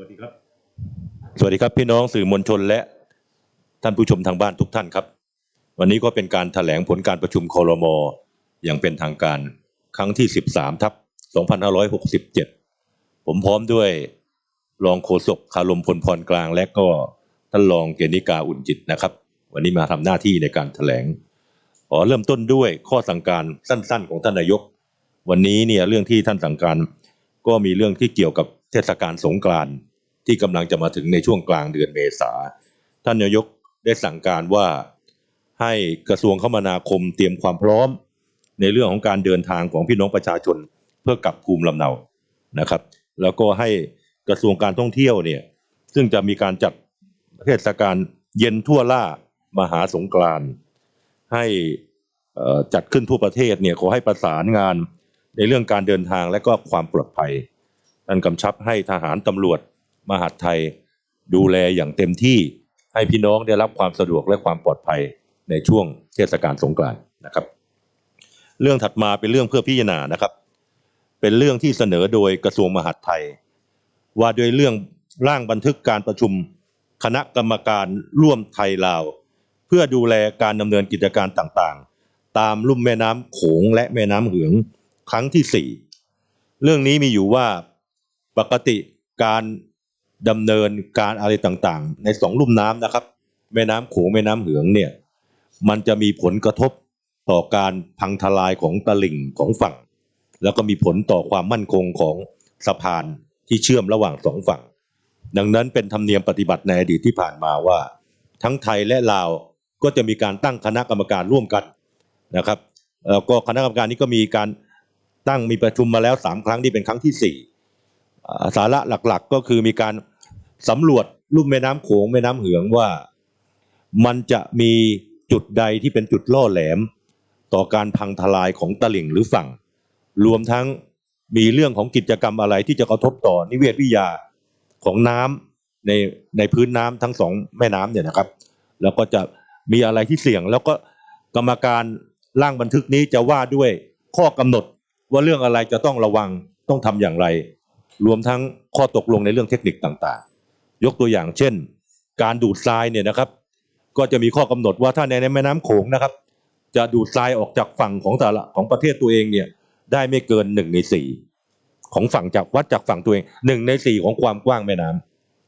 วัสดีครับ สวัสดีครับพี่น้องสื่อมวลชนและท่านผู้ชมทางบ้านทุกท่านครับ วันนี้ก็เป็นการแถลงผลการประชุมคอรมออย่างเป็นทางการครั้งที่ 13 ทับ 2567 ผมพร้อมด้วยรองโฆษกคารมพลพรกลางและก็ท่านรองเกณฑิกาอุ่นจิตนะครับ วันนี้มาทำหน้าที่ในการแถลงขอเริ่มต้นด้วยข้อสั่งการสั้นๆ ของท่านนายก วันนี้เนี่ยเรื่องที่ท่านสั่งการก็มีเรื่องที่เกี่ยวกับเทศกาลสงกรานต์ ที่กำลังจะมาถึงในช่วงกลางเดือนเมษาท่านนายกได้สั่งการว่าให้กระทรวงคมนาคมเตรียมความพร้อม ในเรื่องของการเดินทางของพี่น้องประชาชน เพื่อกลับภูมิลำเนานะครับ แล้วก็ให้กระทรวงการท่องเที่ยวเนี่ยซึ่งจะมีการจัดเทศกาลเย็นทั่วล่ามหาสงกรานต์ให้อ่อจัดขึ้นทั่วประเทศเนี่ยขอให้ประสานงานในเรื่องการเดินทางและก็ความปลอดภัยท่านกำชับให้ทหารตำรวจ มหาดไทยดูแลอย่างเต็มที่ให้พี่น้องได้รับความสะดวกและความปลอดภัยในช่วงเทศกาลสงกรานต์นะครับ เรื่องถัดมาเป็นเรื่องเพื่อพิจารณานะครับ เป็นเรื่องที่เสนอโดยกระทรวงมหาดไทย ว่าโดยเรื่องร่างบันทึกการประชุมคณะกรรมการร่วมไทยลาว เพื่อดูแลการดำเนินกิจการต่างๆ ตามลุ่มแม่น้ำโขงและแม่น้ำเหืองครั้งที่สี่เรื่องนี้มีอยู่ว่าปกติการ ดำเนินการอะไรต่างๆ ในสองลุ่มน้ำนะครับ แม่น้ำโขงแม่น้ำเหืองเนี่ยมันจะมีผลกระทบต่อการพังทลายของตลิ่งของฝั่ง แล้วก็มีผลต่อความมั่นคงของสะพานที่เชื่อมระหว่างสองฝั่ง ดังนั้นเป็นธรรมเนียมปฏิบัติในอดีตที่ผ่านมาว่า ทั้งไทยและลาวก็จะมีการตั้งคณะกรรมการร่วมกันนะครับแล้วก็คณะกรรมการนี้ก็มีการตั้งมีประชุมมาแล้วสามครั้งที่เป็นครั้งที่สี่สาระหลักๆก็คือมีการ สำรวจลุ่มแม่น้ำโขงแม่น้ำเหืองว่า มันจะมีจุดใดที่เป็นจุดล่อแหลม ต่อการพังทลายของตลิ่งหรือฝั่ง รวมทั้งมีเรื่องของกิจกรรมอะไรที่จะกระทบต่อนิเวศวิทยาของน้ำในในพื้นน้ำทั้งสองแม่น้ำเนี่ยนะครับ แล้วก็จะมีอะไรที่เสี่ยง แล้วก็กรรมการร่างบันทึกนี้จะว่าด้วยข้อกำหนดว่าเรื่องอะไรจะต้องระวังต้องทำอย่างไร รวมทั้งข้อตกลงในเรื่องเทคนิคต่าง ยกตัวอย่างเช่น การดูดทรายเนี่ยนะครับ ก็จะมีข้อกำหนดว่าถ้าในแม่น้ำโขงนะครับ จะดูดทรายออกจากฝั่งของแต่ละของประเทศตัวเองเนี่ยได้ไม่เกินหนึ่งในสี่ของฝั่งจากวัดจากฝั่งตัวเองหนึ่งในสี่ของความกว้างแม่น้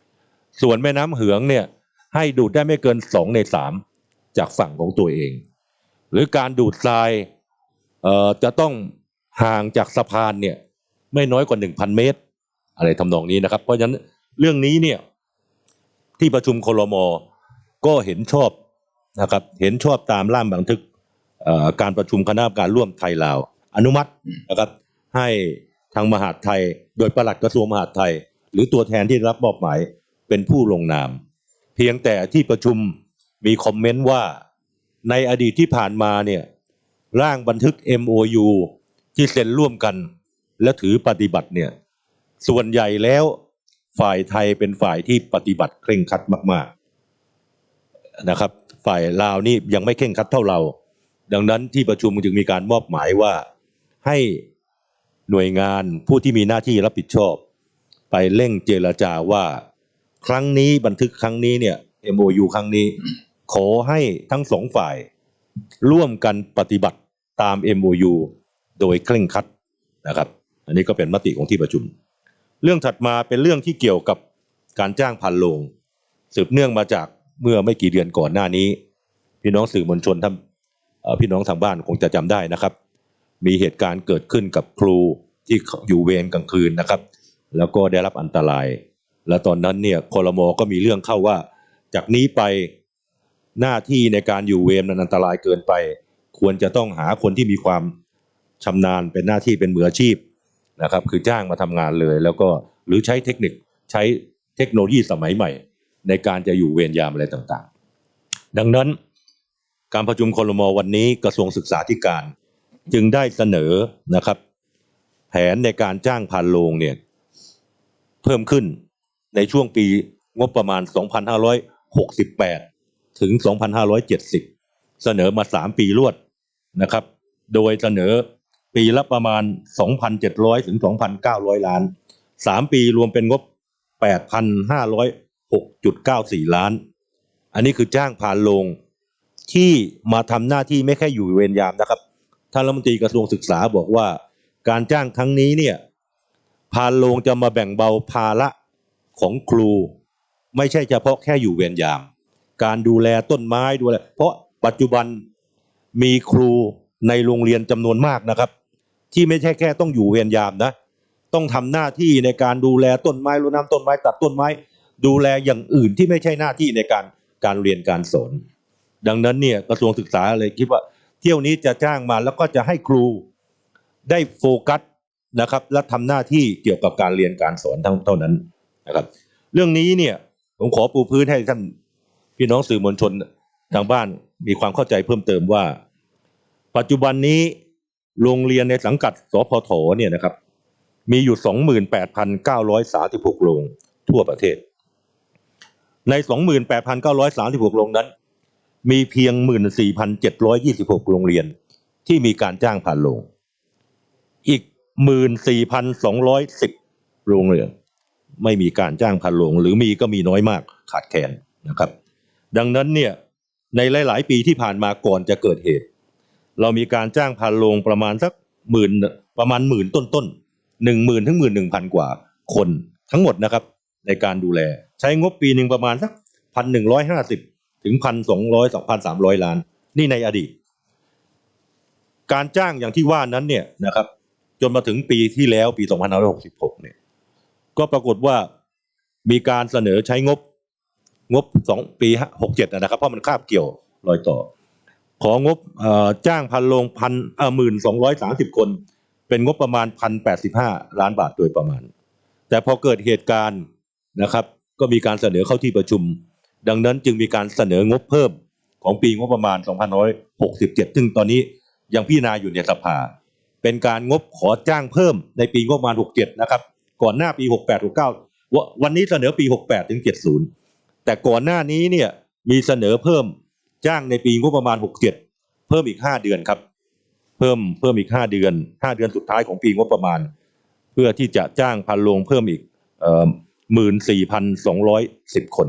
ำส่วนแม่น้ำเหืองเนี่ยให้ดูดได้ไม่เกินสองในสามจากฝั่งของตัวเอง หรือการดูดทรายเอ่อจะต้องห่างจากสะพานเนี่ยไม่น้อยกว่าหนึ่งพันเมตร อะไรทำนองนี้นะครับ เพราะฉะนั้นเรื่องนี้เนี่ย ที่ประชุมคลมก็เห็นชอบนะครับเห็นชอบตามร่างบันทึกการประชุมคณะกรรมการร่วมไทยลาว อนุมัตินะครับให้ทางมหาดไทย โดยปลัดกระทรวงมหาดไทย หรือตัวแทนที่รับมอบหมายเป็นผู้ลงนาม เพียงแต่ที่ประชุมมีคอมเมนต์ว่าในอดีตที่ผ่านมาเนี่ยร่างบันทึก MOU ที่เซ็นร่วมกัน และถือปฏิบัติเนี่ยส่วนใหญ่แล้ว ฝ่ายไทยเป็นฝ่ายที่ปฏิบัติเคร่งครัดมาก ๆนะครับ ฝ่ายลาวนี่ยังไม่เคร่งครัดเท่าเรา ดังนั้นที่ประชุมจึงมีการมอบหมายว่าให้หน่วยงานผู้ที่มีหน้าที่รับผิดชอบ ไปเร่งเจรจาว่า ครั้งนี้บันทึกครั้งนี้เนี่ย MOU ครั้งนี้ ขอให้ทั้งสองฝ่าย ร่วมกันปฏิบัติตาม MOU โดยเคร่งครัดนะครับ อันนี้ก็เป็นมติของที่ประชุม เรื่องถัดมาเป็นเรื่องที่เกี่ยวกับการจ้างพันโลง สืบเนื่องมาจากเมื่อไม่กี่เดือนก่อนหน้านี้ พี่น้องสื่อมวลชนท่านพี่น้องทางบ้านคงจะจำได้นะครับ มีเหตุการณ์เกิดขึ้นกับครูที่อยู่เวรกลางคืนนะครับ แล้วก็ได้รับอันตราย และตอนนั้นเนี่ยคอรมอก็มีเรื่องเข้าว่า จากนี้ไปหน้าที่ในการอยู่เวรนั้นอันตรายเกินไป ควรจะต้องหาคนที่มีความชำนาญเป็นหน้าที่เป็นมืออาชีพ นะครับคือจ้างมาทำงานเลย แล้วก็หรือใช้เทคนิคใช้เทคโนโลยีสมัยใหม่ ในการจะอยู่เวรยามอะไรต่างๆ ดังนั้นการประชุมคอรมอวันนี้กระทรวงศึกษาธิการ จึงได้เสนอนะครับ แผนในการจ้างพันโรงเนี่ยเพิ่มขึ้นในช่วงปีงบประมาณ 2568 ถึง 2570 เสนอมา 3 ปีรวดนะครับ โดยเสนอ ปีละประมาณ 2,700 ถึง 2,900 ล้าน 3 ปีรวมเป็นงบ 8,506.94 ล้าน อันนี้คือจ้างผ่านโรงที่มาทำหน้าที่ไม่แค่อยู่เวรยามนะครับท่านรัฐมนตรีกระทรวงศึกษาบอกว่า การจ้างครั้งนี้เนี่ยพานโรงจะมาแบ่งเบาภาระของครู ไม่ใช่เฉพาะแค่อยู่เวรยาม การดูแลต้นไม้ดูแลเพราะปัจจุบันมีครูในโรงเรียนจำนวนมากนะครับ ที่ไม่ใช่แค่ต้องอยู่เวรยามนะ ต้องทำหน้าที่ในการดูแลต้นไม้รดน้ำต้นไม้ตัดต้นไม้ ดูแลอย่างอื่นที่ไม่ใช่หน้าที่ในการการเรียนการสอน ดังนั้นเนี่ยกระทรวงศึกษาเลยคิดว่าเที่ยวนี้จะจ้างมาแล้วก็จะให้ครูได้โฟกัสนะครับและทำหน้าที่เกี่ยวกับการเรียนการสอนเท่านั้นนะครับ เรื่องนี้เนี่ยผมขอปูพื้นให้ท่านพี่น้องสื่อมวลชนทางบ้านมีความเข้าใจเพิ่มเติมว่า ปัจจุบันนี้ โรงเรียนในสังกัดสพทเนี่ยนะครับ มีอยู่ 28,936 โรงทั่วประเทศ ใน 28,936 โรงนั้น มีเพียง 14,726 โรงเรียนที่มีการจ้างผ่านโรง อีก 14,210 โรงเรียน ไม่มีการจ้างผ่านโรงหรือมีก็มีน้อยมากขาดแคลนนะครับ ดังนั้นเนี่ยในหลาย ๆ ปีที่ผ่านมาก่อนจะเกิดเหตุ เรามีการจ้างผ่านโรงประมาณสักหมื่นประมาณหมื่นต้นๆหนึ่งหมื่นถึงหมื่นหนึ่งพันกว่าคนทั้งหมดนะครับ ในการดูแล ใช้งบปีหนึ่งประมาณสักพันหนึ่งร้อยห้าสิบถึงพันสองร้อยสองพันสามร้อยล้าน นี่ในอดีต การจ้างอย่างที่ว่านั้นเนี่ยนะครับ จนมาถึงปีที่แล้วปี2566เนี่ย ก็ปรากฏว่ามีการเสนอใช้งบงบสองปี67นะครับ เพราะมันคาบเกี่ยวรอยต่อ ของงบจ้างพันโรงพันหมื่นสองร้อยสามสิบคน เป็นงบประมาณพันแปดสิบห้าล้านบาทโดยประมาณ แต่พอเกิดเหตุการณ์นะครับ ก็มีการเสนอเข้าที่ประชุม ดังนั้นจึงมีการเสนองบเพิ่มของปีงบประมาณ 2567 ซึ่งตอนนี้ยังพิจารณาอยู่ในสภา เป็นการงบขอจ้างเพิ่มในปีงบประมาณ 67 นะครับ ก่อนหน้าปี 68 69 วันนี้เสนอปี 68 ถึง 70 แต่ก่อนหน้านี้เนี่ยมีเสนอเพิ่ม จ้างในปีงบประมาณ 67 เพิ่มอีก 5 เดือนครับ เพิ่มเพิ่มอีก 5 เดือน 5 เดือนสุดท้ายของปีงบประมาณ เพื่อที่จะจ้างพันโรงเพิ่มอีกหมื่นสี่พันสองร้อยสิบคน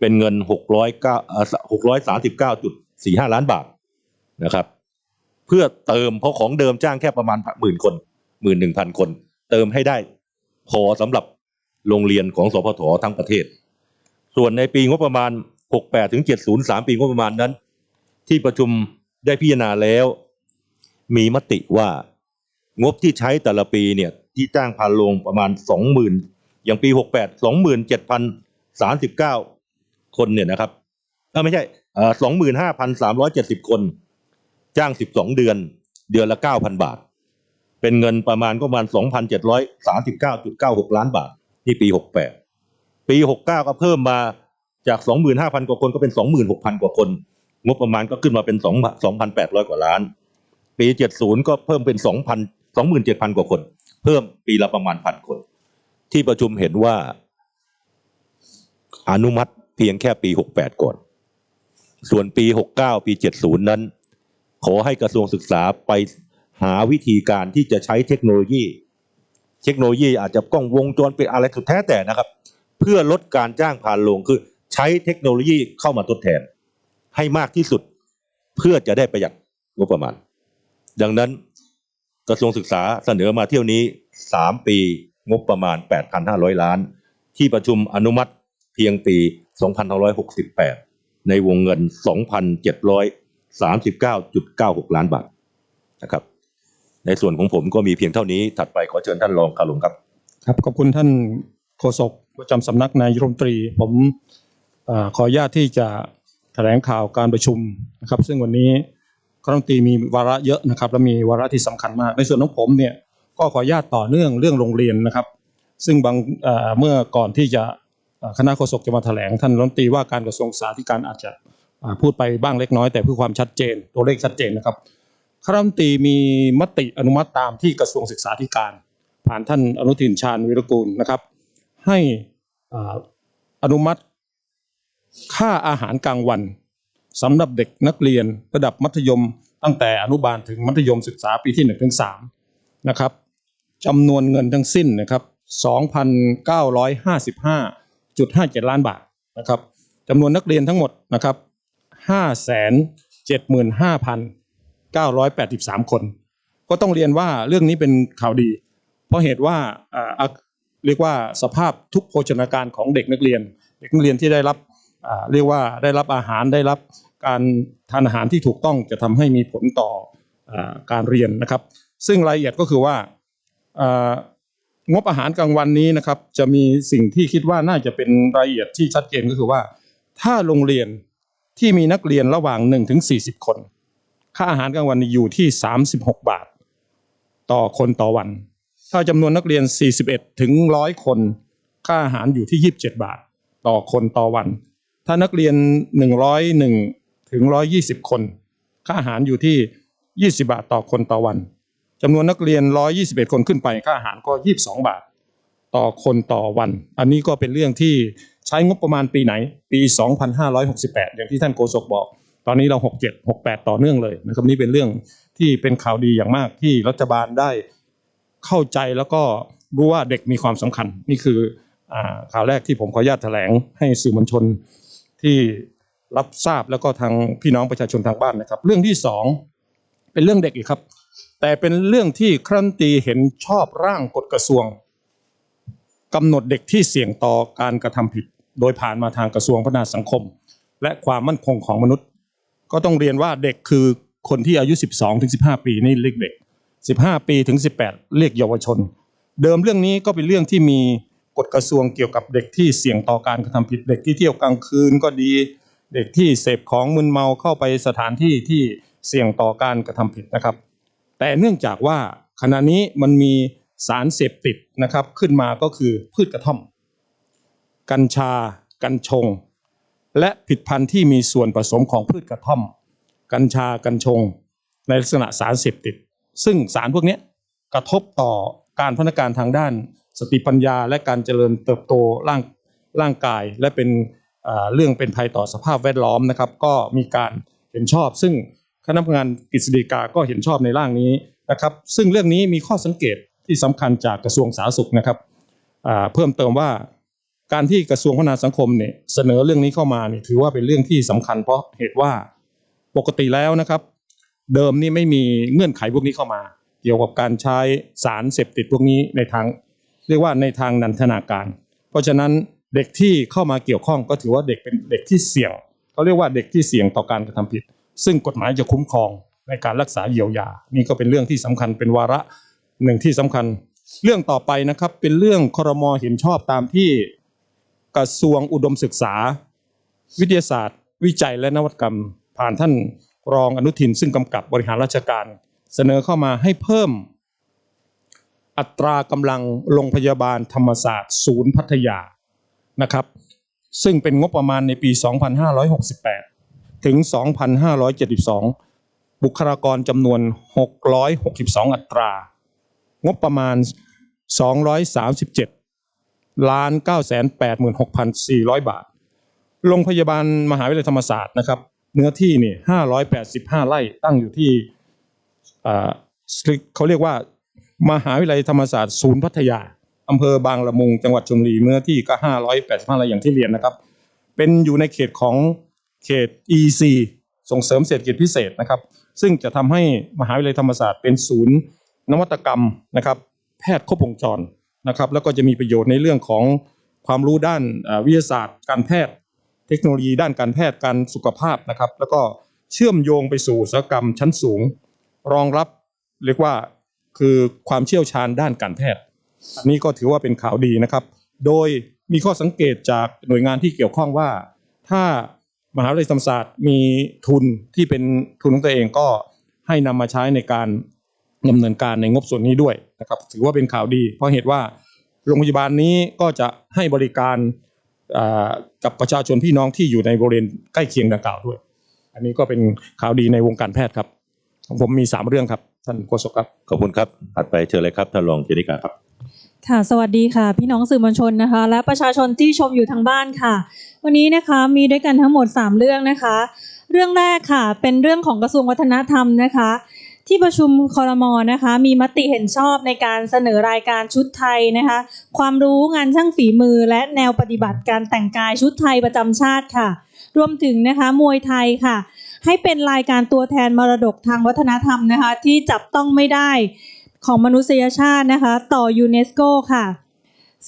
เป็นเงินหกร้อยเก้าหกร้อยสามสิบเก้าจุดสี่ห้าล้านบาทนะครับ เพื่อเติมเพราะของเดิมจ้างแค่ประมาณหมื่นคนหมื่นหนึ่งพันคน เติมให้ได้พอสำหรับโรงเรียนของสพททั้งประเทศ ส่วนในปีงบประมาณ 68 ถึง 70 3 ปีงบประมาณนั้น ที่ประชุมได้พิจารณาแล้ว มีมติว่างบที่ใช้แต่ละปีเนี่ยที่จ้างพานโรงประมาณ 20,000 อย่างปี 68 27,039 คนเนี่ยนะครับเอ้าไม่ใช่เอ่อ25,370คน จ้าง12เดือน เดือนละ9,000บาท เป็นเงินประมาณก็ประมาณ2,739.96ล้านบาทนี่ปี68ปี69ก็เพิ่มมา จาก 25,000 กว่าคนก็เป็น 26,000 กว่าคน งบประมาณก็ขึ้นมาเป็น2 2,800 กว่าล้าน ปี 70 ก็เพิ่มเป็น 2,000 27,000 กว่าคน เพิ่มปีละประมาณพันคน ที่ประชุมเห็นว่า อนุมัติเพียงแค่ปี 68 ก่อน ส่วนปี 69 ปี 70 นั้น ขอให้กระทรวงศึกษาไปหาวิธีการที่จะใช้เทคโนโลยี เทคโนโลยีอาจจะกล้องวงจรปิดอะไรสุดแท้แต่นะครับ เพื่อลดการจ้างผ่านโรงคือ ใช้เทคโนโลยีเข้ามาทดแทน ให้มากที่สุดเพื่อจะได้ประหยัดงบประมาณ ดังนั้นกระทรวงศึกษาเสนอมาเที่ยวนี้ 3 ปีงบประมาณ 8,500 ล้าน ที่ประชุมอนุมัติเพียงปี2568 ในวงเงิน 2,739.96 ล้านบาทนะครับ ในส่วนของผมก็มีเพียงเท่านี้ ถัดไปขอเชิญท่านรองคารุงครับ ครับ ขอบคุณท่านโฆษกประจำสำนักนายรัฐมนตรี ผม ขออนุญาตที่จะแถลงข่าวการประชุมนะครับ ซึ่งวันนี้คณะรัฐมนตรีมีวาระเยอะนะครับ และมีวาระที่สำคัญมาก ในส่วนของผมเนี่ยก็ขออนุญาตต่อเนื่องเรื่องโรงเรียนนะครับ ซึ่งบางเมื่อก่อนที่จะคณะโฆษกจะมาแถลงท่านรัฐมนตรีว่าการกระทรวงศึกษาธิการอาจจะพูดไปบ้างเล็กน้อยแต่เพื่อความชัดเจน ตัวเลขชัดเจนนะครับคณะรัฐมนตรีมีมติอนุมัติตามที่กระทรวงศึกษาธิการ ผ่านท่านอนุทินชาญวิรกูลนะครับ ให้ออนุมัติ ค่าอาหารกลางวันสำหรับเด็กนักเรียนระดับมัธยม ตั้งแต่อนุบาลถึงมัธยมศึกษาปีที่1นถึงสนะครับจำนวนเงินทั้งสิ้นนะครับ2,955.57 ล้านบาทนะครับจำนวนนักเรียนทั้งหมดนะครับ575,983 คน ก็ต้องเรียนว่าเรื่องนี้เป็นข่าวดี เพราะเหตุว่าเรียกว่าสภาพทุกโภชนาการของเด็กนักเรียน เด็กนักเรียนที่ได้รับ เรียกว่าได้รับอาหารได้รับการทานอาหารที่ถูกต้องจะทำให้มีผลต่ออการเรียนนะครับ ซึ่งรายละเอียดก็คือว่าอ่างบอาหารกลางวันนี้นะครับจะมีสิ่งที่คิดว่าน่าจะเป็นรายละเอียดที่ชัดเจนก็คือว่า ถ้าโรงเรียนที่มีนักเรียนระหว่าง1ถึง40 คน ค่าอาหารกลางวันอยู่ที่ 36 บาท ต่อคนต่อวัน ถ้าจำนวนนักเรียน 41 ถึง 100 คน ค่าอาหารอยู่ที่ 27 บาท ต่อคนต่อวัน ถ้านักเรียน 101 ถึง 120 คน ค่าอาหารอยู่ที่ 20 บาทต่อคนต่อวันจำนวนนักเรียน 121 คนขึ้นไป ค่าอาหารก็ 22 บาทต่อคนต่อวัน อันนี้ก็เป็นเรื่องที่ใช้งบประมาณปีไหน ปี 2568 อย่างที่ท่านโฆษกบอก ตอนนี้เรา 67 68 ต่อเนื่องเลยนะครับนี่เป็นเรื่องที่เป็นข่าวดีอย่างมากที่รัฐบาลได้เข้าใจแล้วก็รู้ว่าเด็กมีความสำคัญ นี่คืออข่าวแรกที่ผมขออนุญาตแถลงให้สื่อมวลชน ที่รับทราบแล้วก็ทางพี่น้องประชาชนทางบ้านนะครับ เรื่องที่สองเป็นเรื่องเด็กอีกครับ แต่เป็นเรื่องที่ครันตีเห็นชอบร่างกฎกระทรวงกำหนดเด็กที่เสี่ยงต่อการกระทำผิด โดยผ่านมาทางกระทรวงพัฒนาสังคม และความมั่นคงของมนุษย์ ก็ต้องเรียนว่าเด็กคือคนที่อายุ 12ถึง15 ปีนี่เรียกเด็ก 15 ปีถึง 18 เรียกเยาวชน เดิมเรื่องนี้ก็เป็นเรื่องที่มี กฎกระทรวงเกี่ยวกับเด็กที่เสี่ยงต่อการกระทำผิด เด็กที่เที่ยวกลางคืนก็ดี เด็กที่เสพของมึนเมาเข้าไปสถานที่ที่เสี่ยงต่อการกระทำผิดนะครับ แต่เนื่องจากว่าขณะนี้มันมีสารเสพติดนะครับขึ้นมาก็คือพืชกระท่อม กัญชา กัญชง และผิดพันธุ์ที่มีส่วนผสมของพืชกระท่อม กัญชา กัญชง ในลักษณะสารเสพติด ซึ่งสารพวกนี้กระทบต่อการพัฒนาการทางด้าน สติปัญญาและการเจริญเติบโตร่างร่างกาย และเป็นเรื่องเป็นภัยต่อสภาพแวดล้อมนะครับก็มีการเห็นชอบ ซึ่งคณะทำงานกฤษฎีกาก็เห็นชอบในร่างนี้นะครับ ซึ่งเรื่องนี้มีข้อสังเกตที่สำคัญจากกระทรวงสาธารณสุขนะครับเพิ่มเติมว่าการที่กระทรวงพัฒนาสังคมเนี่ยเสนอเรื่องนี้เข้ามาเนี่ยถือว่าเป็นเรื่องที่สำคัญ เพราะเหตุว่าปกติแล้วนะครับ เดิมนี่ไม่มีเงื่อนไขพวกนี้เข้ามา เกี่ยวกับการใช้สารเสพติดพวกนี้ในทาง เรียกว่าในทางนันทนาการ เพราะฉะนั้นเด็กที่เข้ามาเกี่ยวข้องก็ถือว่าเด็กเป็นเด็กที่เสี่ยงเขาเรียกว่าเด็กที่เสี่ยงต่อการกระทำผิด ซึ่งกฎหมายจะคุ้มครองในการรักษาเยียวยา นี่ก็เป็นเรื่องที่สำคัญเป็นวาระหนึ่งที่สำคัญ เรื่องต่อไปนะครับเป็นเรื่องครมเห็นชอบตามที่กระทรวงอุดมศึกษา วิทยาศาสตร์ วิจัยและนวัตกรรม ผ่านท่านรองอนุทิน ซึ่งกำกับบริหารราชการ เสนอเข้ามาให้เพิ่ม อัตรากำลังโรงพยาบาลธรรมศาสตร์ ศูนย์พัทยานะครับ ซึ่งเป็นงบประมาณในปี 2568 ถึง 2572 บุคลากรจำนวน 662 อัตรา งบประมาณ 237 ล้าน 9 8 6 4 0 0 บาท โรงพยาบาลมหาวิทยาลัยธรรมศาสตร์นะครับเนื้อที่นี่585 ไร่ตั้งอยู่ที่เขาเรียกว่า มหาวิทยาลัยธรรมศาสตร์ศูนย์พัทยาอำเภอบางละมุงจังหวัดชลบุรีเนื้อที่ก็585ไร่อย่างที่เรียนนะครับ เป็นอยู่ในเขตของเขต EC ส่งเสริมเศรษฐกิจพิเศษนะครับ ซึ่งจะทำให้มหาวิทยาลัยธรรมศาสตร์เป็นศูนย์ นวัตกรรมนะครับ แพทย์ครบวงจรนะครับ แล้วก็จะมีประโยชน์ในเรื่องของความรู้ด้านวิทยาศาสตร์ การแพทย์ เทคโนโลยีด้านการแพทย์การสุขภาพนะครับ แล้วก็เชื่อมโยงไปสู่อุตสาหกรรมชั้นสูง รองรับเรียกว่า คือความเชี่ยวชาญด้านการแพทย์อันนี้ก็ถือว่าเป็นข่าวดีนะครับ โดยมีข้อสังเกตจากหน่วยงานที่เกี่ยวข้องว่า ถ้ามหาวิทยาลัยธรรมศาสตร์มีทุนที่เป็นทุนของตัวเองก็ให้นำมาใช้ในการดำเนินการในงบส่วนนี้ด้วยนะครับถือว่าเป็นข่าวดี เพราะเหตุว่าโรงพยาบาลนี้ก็จะให้บริการกับประชาชนพี่น้องที่อยู่ในบริเวณใกล้เคียงดังกล่าวด้วย อันนี้ก็เป็นข่าวดีในวงการแพทย์ครับผมมีสามเรื่องครับ ท่านโฆษกครับ ขอบคุณครับถัดไปเชิญเลยครับท่านรองเจนิกาครับค่ะสวัสดีค่ะ พี่น้องสื่อมวลชนนะคะ และประชาชนที่ชมอยู่ทางบ้านค่ะ วันนี้นะคะมีด้วยกันทั้งหมด 3 เรื่องนะคะ เรื่องแรกค่ะ เป็นเรื่องของกระทรวงวัฒนธรรมนะคะ ที่ประชุมคอรมอนะคะ มีมติเห็นชอบในการเสนอรายการชุดไทยนะคะ ความรู้งานช่างฝีมือ และแนวปฏิบัติการแต่งกายชุดไทยประจำชาติค่ะ รวมถึงนะคะมวยไทยค่ะ ให้เป็นรายการตัวแทนมรดกทางวัฒนธรรมนะคะ ที่จับต้องไม่ได้ของมนุษยชาตินะคะ ต่อยูเนสโกค่ะ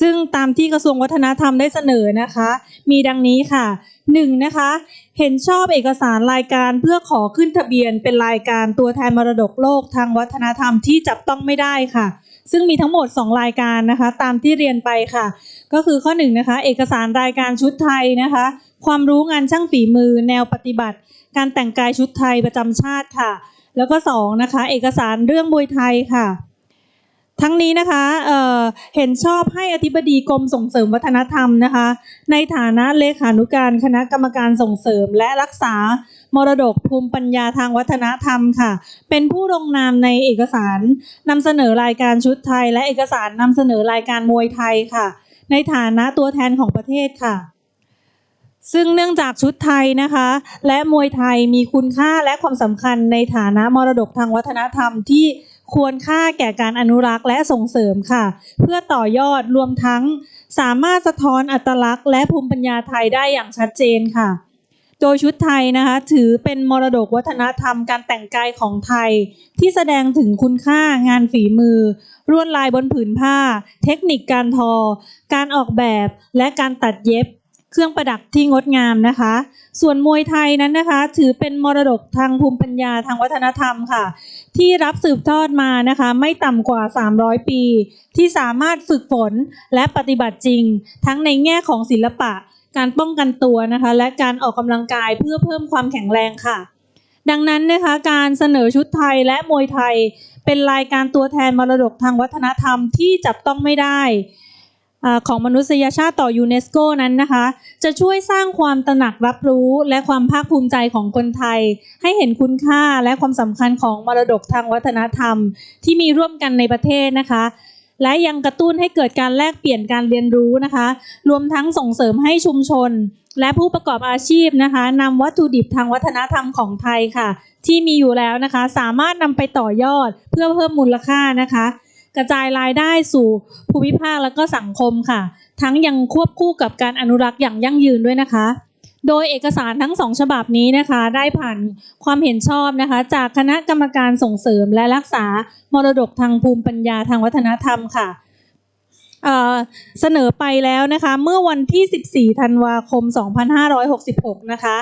ซึ่งตามที่กระทรวงวัฒนธรรมได้เสนอนะคะ มีดังนี้ค่ะหนึ่งนะคะ เห็นชอบเอกสารรายการเพื่อขอขึ้นทะเบียน เป็นรายการตัวแทนมรดกโลกทางวัฒนธรรมที่จับต้องไม่ได้ค่ะซึ่งมีทั้งหมด 2 รายการนะคะ ตามที่เรียนไปค่ะ ก็คือข้อ1นะคะ เอกสารรายการชุดไทยนะคะ ความรู้งานช่างฝีมือ แนวปฏิบัติ การแต่งกายชุดไทยประจำชาติค่ะ แล้วก็2นะคะเอกสารเรื่องมวยไทยค่ะ ทั้งนี้นะคะเเห็นชอบให้อธิบดีกรมส่งเสริมวัฒนธรรมนะคะ ในฐานะเลขานุการคณะกรรมการส่งเสริมและรักษามรดกภูมิปัญญาทางวัฒนธรรมค่ะ เป็นผู้ลงนามในเอกสารนำเสนอรายการชุดไทย และเอกสารนำเสนอรายการมวยไทยค่ะ ในฐานะตัวแทนของประเทศค่ะ ซึ่งเนื่องจากชุดไทยนะคะ และมวยไทยมีคุณค่าและความสำคัญในฐานะมรดกทางวัฒนธรรมที่ควรค่าแก่การอนุรักษ์และส่งเสริมค่ะ เพื่อต่อยอดรวมทั้งสามารถสะท้อนอัตลักษณ์และภูมิปัญญาไทยได้อย่างชัดเจนค่ะ โดยชุดไทยนะคะถือเป็นมรดกวัฒนธรรมการแต่งกายของไทย ที่แสดงถึงคุณค่างานฝีมือลวดลายบนผืนผ้า เทคนิคการทอ การออกแบบและการตัดเย็บ เครื่องประดับที่งดงามนะคะ ส่วนมวยไทยนั้นนะคะ ถือเป็นมรดกทางภูมิปัญญาทางวัฒนธรรมค่ะ ที่รับสืบทอดมานะคะ ไม่ต่ำกว่า 300 ปี ที่สามารถฝึกฝนและปฏิบัติจริง ทั้งในแง่ของศิลปะ การป้องกันตัวนะคะ และการออกกำลังกายเพื่อเพิ่มความแข็งแรงค่ะ ดังนั้นนะคะ การเสนอชุดไทยและมวยไทย เป็นรายการตัวแทนมรดกทางวัฒนธรรมที่จับต้องไม่ได้ ของมนุษยชาติต่อยูเนสโกนั้นนะคะ จะช่วยสร้างความตระหนักรับรู้และความภาคภูมิใจของคนไทย ให้เห็นคุณค่าและความสำคัญของมรดกทางวัฒนธรรม ที่มีร่วมกันในประเทศนะคะ และยังกระตุ้นให้เกิดการแลกเปลี่ยนการเรียนรู้นะคะ รวมทั้งส่งเสริมให้ชุมชน และผู้ประกอบอาชีพนะคะนำวัตถุดิบทางวัฒนธรรมของไทยค่ะ ที่มีอยู่แล้วนะคะ สามารถนำไปต่อยอดเพื่อเพิ่มมูลค่านะคะ กระจายรายได้สู่ภูมิภาคและก็สังคมค่ะ ทั้งยังควบคู่กับการอนุรักษ์อย่างยั่งยืนด้วยนะคะ โดยเอกสารทั้งสองฉบับนี้นะคะ ได้ผ่านความเห็นชอบนะคะ จากคณะกรรมการส่งเสริมและรักษามรดกทางภูมิปัญญาทางวัฒนธรรมค่ะเเสนอไปแล้วนะคะเมื่อวันที่ 14 ธันวาคม 2566 นะคะ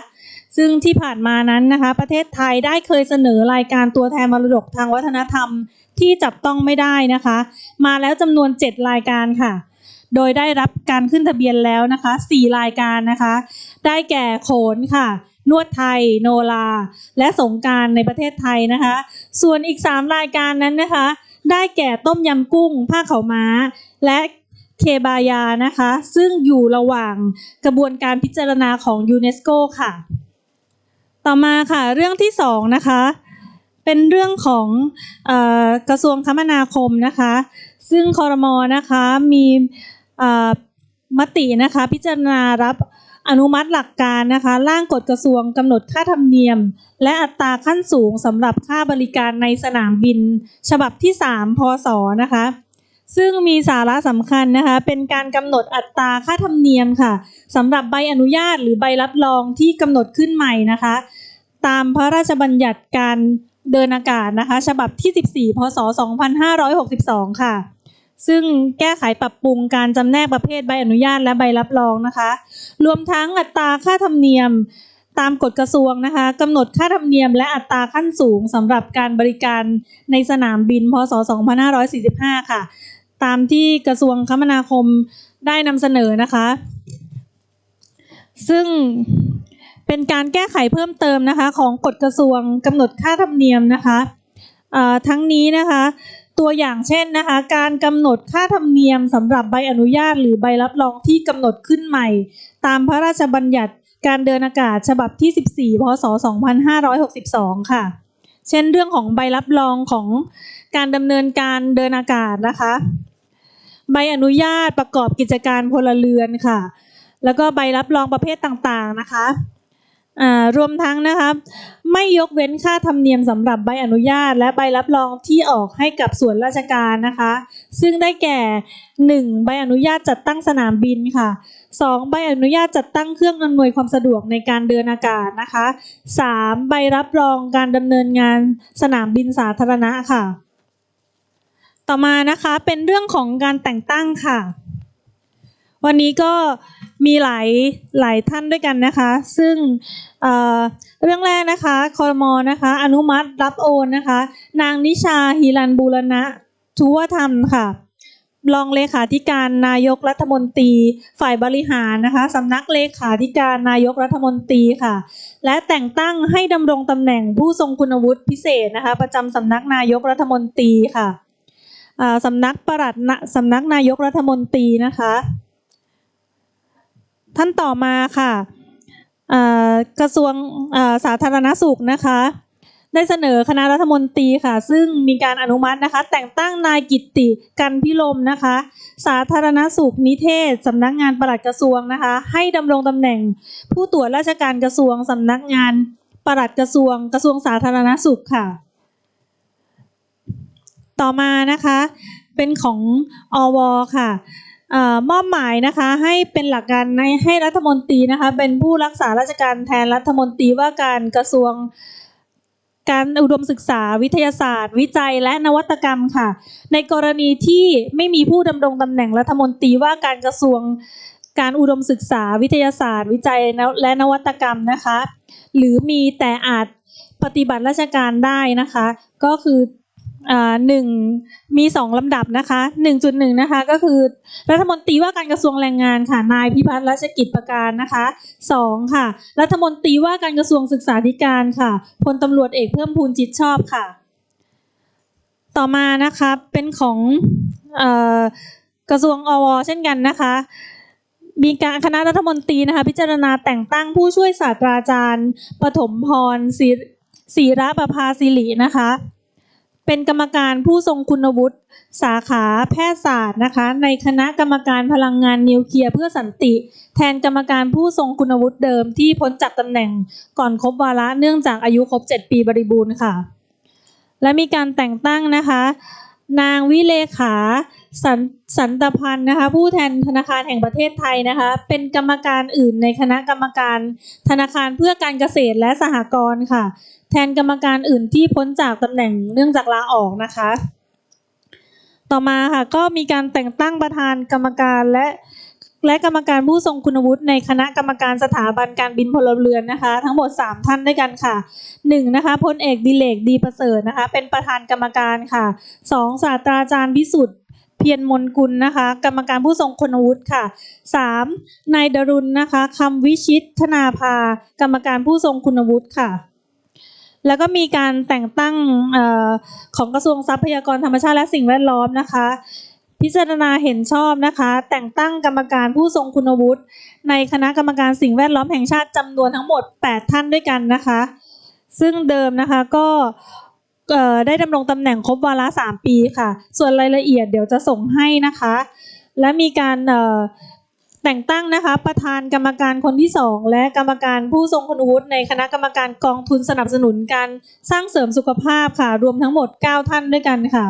ซึ่งที่ผ่านมานั้นนะคะ ประเทศไทยได้เคยเสนอรายการตัวแทนมรดกทางวัฒนธรรม ที่จับต้องไม่ได้นะคะ มาแล้วจำนวน 7 รายการค่ะ โดยได้รับการขึ้นทะเบียนแล้วนะคะ 4 รายการนะคะ ได้แก่โขนค่ะ นวดไทย โนลาและสงการในประเทศไทยนะคะ ส่วนอีก 3 รายการนั้นนะคะ ได้แก่ต้มยำกุ้ง ผ้าเขาม้า และเคบายานะคะ ซึ่งอยู่ระหว่างกระบวนการพิจารณาของยูเนสโกค่ะ ต่อมาค่ะเรื่องที่สองนะคะ เป็นเรื่องของอกระทรวงคมนาคมนะคะ ซึ่งคอรมอนะคะมีมตินะคะพิจารณารับอนุมัติหลักการนะคะร่างกฎกระทรวงกำหนดค่าธรรมเนียม และอัตราขั้นสูงสำหรับค่าบริการในสนามบิน ฉบับที่ 3 พศนะคะ ซึ่งมีสาระสำคัญนะคะ เป็นการกำหนดอัตราค่าธรรมเนียมค่ะสำหรับใบอนุญาตหรือใบรับรองที่กำหนดขึ้นใหม่นะคะ ตามพระราชบัญญัติการ เดินอากาศนะคะ ฉบับที่ 14 พศ 2562 ค่ะ ซึ่งแก้ไขปรับปรุงการจำแนกประเภทใบอนุญาตและใบรับรองนะคะ รวมทั้งอัตราค่าธรรมเนียมตามกฎกระทรวงนะคะกำหนดค่าธรรมเนียมและอัตราขั้นสูงสำหรับการบริการในสนามบิน พศ 2545 ค่ะ ตามที่กระทรวงคมนาคมได้นำเสนอนะคะ ซึ่ง เป็นการแก้ไขเพิ่มเติมนะคะของกฎกระทรวงกำหนดค่าธรรมเนียมนะคะทั้งนี้นะคะตัวอย่างเช่นนะคะการกำหนดค่าธรรมเนียมสำหรับใบอนุญาตหรือใบรับรองที่กำหนดขึ้นใหม่ ตามพระราชบัญญัติการเดินอากาศฉบับที่ 14 พศ 2562 ค่ะ เช่นเรื่องของใบรับรองของการดำเนินการเดินอากาศนะคะ ใบอนุญาตประกอบกิจการพลเรือนค่ะ แล้วก็ใบรับรองประเภทต่างๆนะคะ รวมทั้งนะคะไม่ยกเว้นค่าธรรมเนียมสำหรับใบอนุญาต และใบรับรองที่ออกให้กับส่วนราชการนะคะ ซึ่งได้แก่ 1. ใบอนุญาตจัดตั้งสนามบินค่ะ 2. ใบอนุญาตจัดตั้งเครื่องอำนวยความสะดวกในการเดินอากาศนะคะ 3. ใบรับรองการดำเนินงานสนามบินสาธารณะค่ะ ต่อมานะคะเป็นเรื่องของการแต่งตั้งค่ะ วันนี้ก็มีหลายหลายท่านด้วยกันนะคะ ซึ่งเเรื่องแรกนะคะคอรมอนะคะ อนุมัติรับโอนนะคะ นางนิชาฮิรันบูรณะทุวธรรมค่ะรองเลขาธิการนายกรัฐมนตรี ฝ่ายบริหารนะคะสำนักเลขาธิการนายกรัฐมนตรีค่ะ และแต่งตั้งให้ดำรงตำแหน่งผู้ทรงคุณวุฒิพิเศษนะคะ ประจำสำนักนายกรัฐมนตรีค่ะสำนักประหลัดสำนักนายกรัฐมนตรีนะคะ ท่านต่อมาค่ะกระทรวงสาธารณสุขนะคะ ได้เสนอคณะรัฐมนตรีค่ะ ซึ่งมีการอนุมัตินะคะ แต่งตั้งนายกิตติกันพิลมนะคะ สาธารณสุขนิเทศสำนักงานปลัดกระทรวงนะคะ ให้ดำรงตำแหน่ง ผู้ตรวจราชการกระทรวงสำนักงานปลัดกระทรวง กระทรวงสาธารณสุขค่ะ ต่อมานะคะเป็นของอวค่ะ มอบหมายนะคะให้เป็นหลักการในให้รัฐมนตรีนะคะเป็นผู้รักษาราชการแทนรัฐมนตรีว่าการกระทรวงการอุดมศึกษาวิทยาศาสตร์ วิจัยและนวัตกรรมค่ะ ในกรณีที่ไม่มีผู้ดำรงตำแหน่งรัฐมนตรีว่าการกระทรวงการอุดมศึกษาวิทยาศาสตร์ วิจัยและนวัตกรรมนะคะ หรือมีแต่อาจปฏิบัติราชการได้นะคะ ก็คือ หนึ่งมีสองลำดับนะคะหนึ่งจุดหนึ่งนะคะก็คือรัฐมนตรีว่าการกระทรวงแรงงานค่ะนายพิพัฒน์รัชกิจประการนะคะสองค่ะ รัฐมนตรีว่าการกระทรวงศึกษาธิการค่ะพลตำรวจเอกเพิ่มพูนจิตชอบค่ะ ต่อมานะคะเป็นของอกระทรวงอวเช่นกันนะคะมีการคณะรัฐมนตรีนะคะพิจารณาแต่งตั้งผู้ช่วยศาสตราจารย์ปฐมพรศรีศรีระประภาสิรินะคะ เป็นกรรมการผู้ทรงคุณวุฒิสาขาแพทยศาสตร์นะคะ ในคณะกรรมการพลังงานนิวเคลียร์เพื่อสันติ แทนกรรมการผู้ทรงคุณวุฒิเดิมที่พ้นจากตำแหน่งก่อนครบวาระเนื่องจากอายุครบ 7 ปีบริบูรณ์ค่ะ และมีการแต่งตั้งนะคะ นางวิเลขาสันสันตพันธ์นะคะ ผู้แทนธนาคารแห่งประเทศไทยนะคะ เป็นกรรมการอื่นในคณะกรรมการธนาคารเพื่อการเกษตรและสหกรณ์ค่ะ แทนกรรมการอื่นที่พ้นจากตำแหน่งเนื่องจากลาออกนะคะ ต่อมาค่ะก็มีการแต่งตั้งประธานกรรมการและและกรรมการผู้ทรงคุณวุฒิในคณะกรรมการสถาบันการบินพลเรือนนะคะ ทั้งหมด 3 ท่านด้วยกันค่ะหนึ่งนะคะพลเอกดิเลกดีประเสริฐนะคะ เป็นประธานกรรมการค่ะสองศาสตราจารย์พิสุทธิ์เพียรมนกุลนะคะ กรรมการผู้ทรงคุณวุฒิค่ะสามนายดรุณนะคะคำวิชิตธนาภา กรรมการผู้ทรงคุณวุฒิค่ะ แล้วก็มีการแต่งตั้งอของกระทรวงทรัพยากรธรรมชาติและสิ่งแวดล้อมนะคะ พิจารณาเห็นชอบนะคะ แต่งตั้งกรรมการผู้ทรงคุณวุฒิในคณะกรรมการสิ่งแวดล้อมแห่งชาติจำนวนทั้งหมด 8 ท่านด้วยกันนะคะ ซึ่งเดิมนะคะก็ได้ดำรงตำแหน่งครบวาระ3ปีค่ะ ส่วนรายละเอียดเดี๋ยวจะส่งให้นะคะ และมีการ แต่งตั้งนะคะประธานกรรมการคนที่สองและกรรมการผู้ทรงคุณวุฒิในคณะกรรมการกองทุนสนับสนุนการสร้างเสริมสุขภาพค่ะ รวมทั้งหมด 9 ท่านด้วยกันค่ะ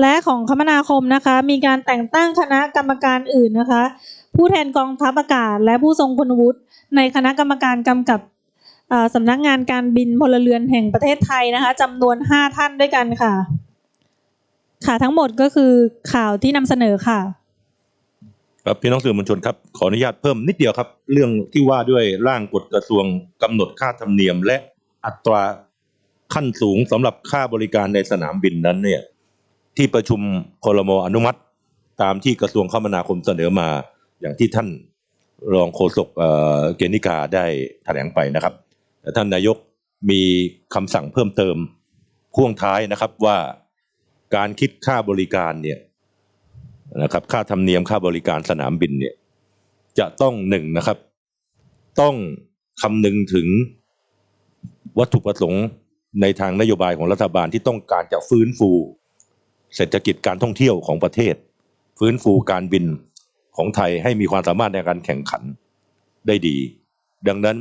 และของคมนาคมนะคะ มีการแต่งตั้งคณะกรรมการอื่นนะคะ ผู้แทนกองทัพอากาศ และผู้ทรงคุณวุฒิในคณะกรรมการกำกับสำนักงานการบินพลเรือนแห่งประเทศไทยนะคะจำนวน 5 ท่านด้วยกันค่ะ ค่ะทั้งหมดก็คือข่าวที่นำเสนอค่ะ ครับพี่น้องสื่อมวลชนครับขออนุญาตเพิ่มนิดเดียวครับ เรื่องที่ว่าด้วยร่างกฎกระทรวงกำหนดค่าธรรมเนียม และอัตราขั้นสูงสำหรับค่าบริการในสนามบินนั้นเนี่ยที่ประชุมคลมอนุมัติ ตามที่กระทรวงคมนาคมเสนอมา อย่างที่ท่านรองโฆษกเออเกณฑ์นิกาได้แถลงไปนะครับแต่ท่านนายกมีคำสั่งเพิ่มเติมพ่วงท้ายนะครับว่าการคิดค่าบริการเนี่ย นะครับค่าธรรมเนียมค่าบริการสนามบินเนี่ยจะต้องหนึ่งนะครับ ต้องคำนึงถึงวัตถุประสงค์ในทางนโยบายของรัฐบาลที่ต้องการจะฟื้นฟู เศรษฐกิจการท่องเที่ยวของประเทศ ฟื้นฟูการบินของไทยให้มีความสามารถในการแข่งขันได้ดี ดังนั้น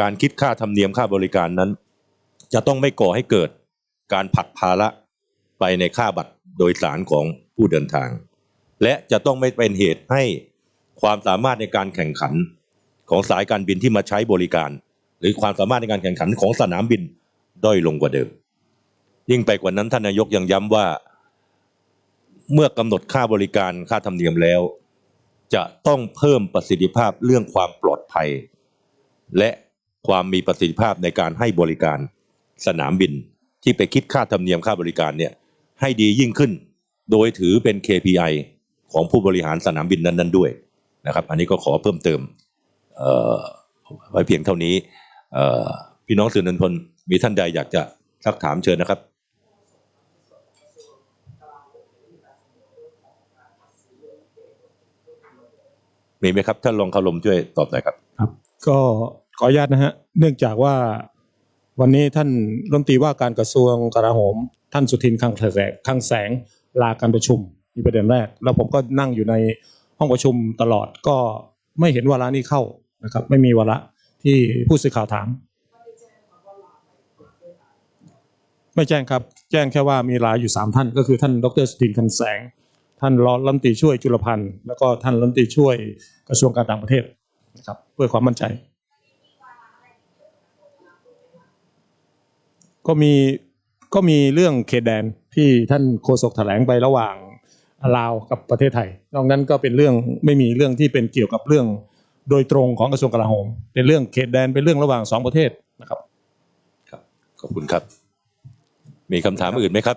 การคิดค่าธรรมเนียมค่าบริการนั้น จะต้องไม่ก่อให้เกิดการผลักภาระไปในค่าบัตรโดยสารของผู้เดินทาง และจะต้องไม่เป็นเหตุให้ความสามารถในการแข่งขันของสายการบินที่มาใช้บริการ หรือความสามารถในการแข่งขันของสนามบินด้อยลงกว่าเดิม ยิ่งไปกว่านั้นท่านนายกยังย้ำว่า เมื่อกำหนดค่าบริการค่าธรรมเนียมแล้ว จะต้องเพิ่มประสิทธิภาพเรื่องความปลอดภัย และความมีประสิทธิภาพในการให้บริการสนามบินที่ไปคิดค่าธรรมเนียมค่าบริการเนี่ยให้ดียิ่งขึ้น โดยถือเป็น KPI ของผู้บริหารสนามบินนั้นๆด้วยนะครับ อันนี้ก็ขอเพิ่มเติมไว้เพียงเท่านี้พี่น้องสื่อมวลชนมีท่านใดอยากจะซักถามเชิญนะครับมีไหมครับท่านรองคารมช่วยตอบหน่อยครับครับ ก็ขออนุญาตนะฮะเนื่องจากว่าวันนี้ท่านรัฐมนตรีว่าการกระทรวงกลาโหม ท่านสุทินคลังแสงคลังแสงลาการประชุม มีประเด็นแรก แล้วผมก็นั่งอยู่ในห้องประชุมตลอดก็ไม่เห็นวาระนี้เข้านะครับ ไม่มีวาระที่ผู้สื่อข่าวถาม ไม่แจ้งครับ แจ้งแค่ว่ามีรายอยู่สามท่าน ก็คือท่านดรสุทินคลังแสง ท่านรองรัฐมนตรีช่วยจุลพันธ์แล้วก็ท่านรัฐมนตรีช่วยกระทรวงการต่างประเทศนะครับเพื่อความมั่นใจ ก็มีก็มีเรื่องเขตแดนที่ท่านโฆษกแถลงไประหว่าง ลาวกับประเทศไทย นอกนั้นก็เป็นเรื่องไม่มีเรื่องที่เป็นเกี่ยวกับเรื่องโดยตรงของกระทรวงกลาโหม เป็นเรื่องเขตแดนเป็นเรื่องระหว่างสองประเทศนะครับขอบคุณครับ มีคำถามอื่นไหมครับ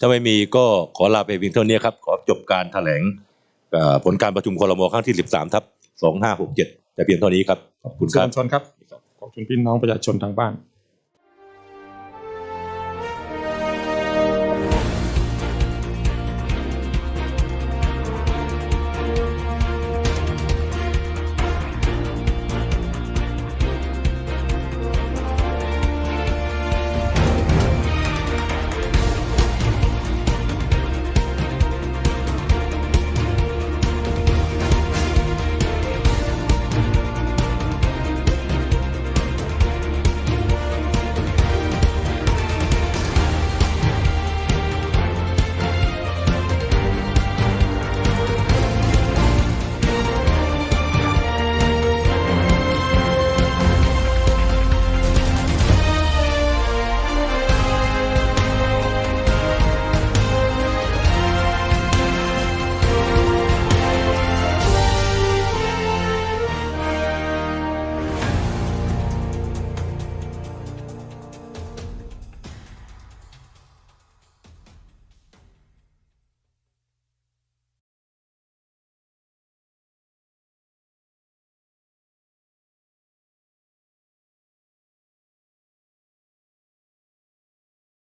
ถ้าไม่มีก็ขอลาไปเพียงเท่านี้ครับ ขอจบการแถลงเอ่อผลการประชุมครมครั้งที่ 13ทับ2567แต่เพียงเท่านี้ครับขอบคุณคสื่อรับมวลชนครับขอบคุณพี่น้องประชาชนทางบ้าน